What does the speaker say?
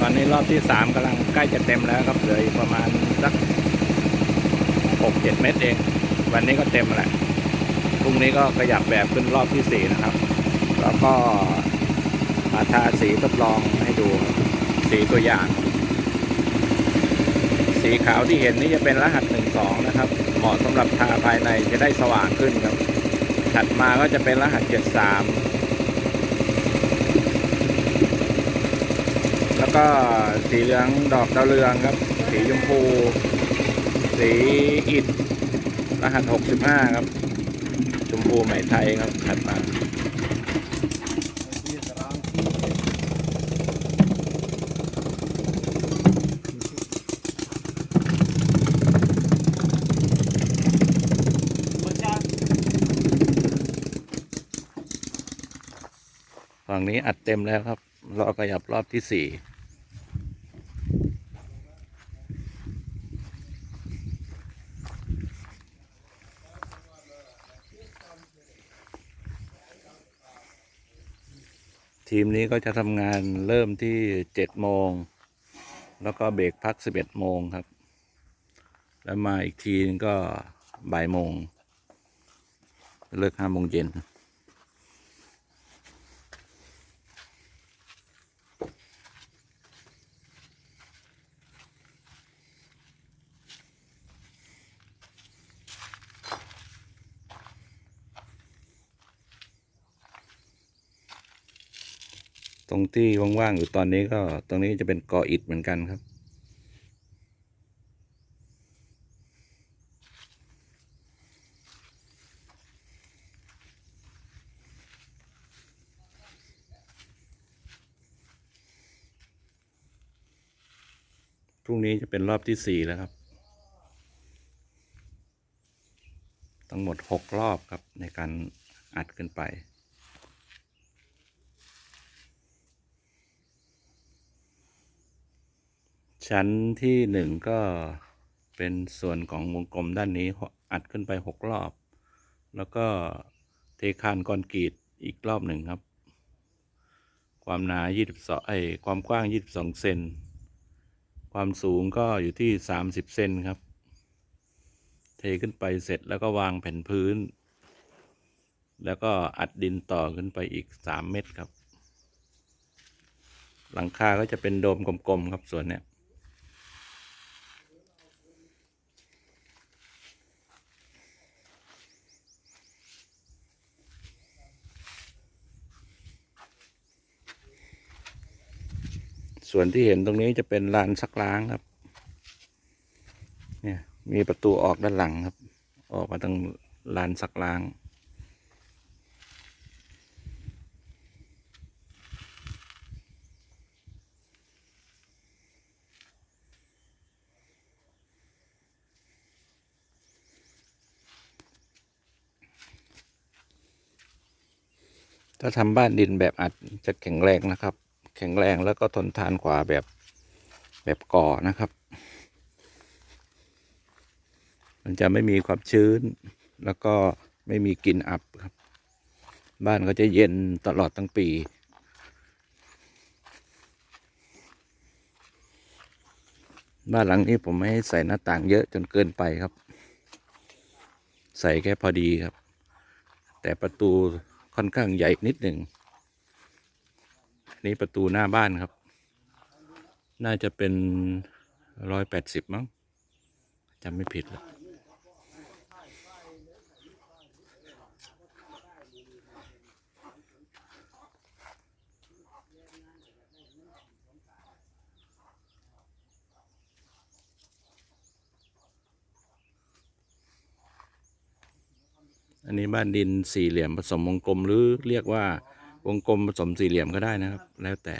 ตอนนี้รอบที่สามกำลังใกล้จะเต็มแล้วครับเหลืออีกประมาณสักหกเจ็ดเมตรเอง วันนี้ก็เต็มแหละพรุ่งนี้ก็ขยับแบบขึ้นรอบที่สี่นะครับ แล้วก็มาทาสีทดลองให้ดูสีตัวอย่าง สีขาวที่เห็นนี่จะเป็นรหัสหนึ่งสองนะครับ เหมาะสำหรับทาภายในจะได้สว่างขึ้นครับ ถัดมาก็จะเป็นรหัสเจ็ดสาม แล้วก็สีเหลืองดอกดาวเรืองครับ สีชมพู สีอิฐรหัสหกสิบห้าครับ ชมพูไหม่ไทยครับถัดมาฝั่งนี้อัดเต็มแล้วครับ รอขยับรอบที่สี่ ทีมนี้ก็จะทำงานเริ่มที่เจ็ดโมง แล้วก็เบรกพักสิบเอ็ดโมงครับ แล้วมาอีกทีนก็บ่ายโมง เลิกห้าโมงเย็น ตรงที่ว่างๆอยู่ตอนนี้ก็ตรงนี้จะเป็นกออิฐเหมือนกันครับ พรุ่งนี้จะเป็นรอบที่สี่แล้วครับทั้งหมดหกรอบครับในการอัดขึ้นไป ชั้นที่หนึ่งก็เป็นส่วนของวงกลมด้านนี้อัดขึ้นไปหกรอบ แล้วก็เทคานคอนกรีตอีกรอบหนึ่งครับ ความหนา 22ไอความกว้าง 22 เซน ความสูงก็อยู่ที่ 30 เซนครับ เทขึ้นไปเสร็จแล้วก็วางแผ่นพื้น แล้วก็อัดดินต่อขึ้นไปอีก 3 เมตรครับ หลังคาก็จะเป็นโดมกลมๆครับส่วนเนี้ย ส่วนที่เห็นตรงนี้จะเป็นลานซักล้างครับ เนี่ยมีประตูออกด้านหลังครับ ออกมาทางลานซักล้างถ้าทำบ้านดินแบบอัดจะแข็งแรงนะครับ แข็งแรงแล้วก็ทนทานกว่าแบบแบบก่อนะครับ มันจะไม่มีความชื้น แล้วก็ไม่มีกลิ่นอับครับ บ้านก็จะเย็นตลอดทั้งปีบ้านหลังนี้ผมไม่ให้ใส่หน้าต่างเยอะจนเกินไปครับ ใส่แค่พอดีครับ แต่ประตูค่อนข้างใหญ่นิดหนึ่ง นี่ประตูหน้าบ้านครับ น่าจะเป็นร้อยแปดสิบมั้งจำไม่ผิดแล้วอันนี้บ้านดินสี่เหลี่ยมผสมวงกลมหรือเรียกว่า วงกลมผสมสี่เหลี่ยมก็ได้นะครับ แล้วแต่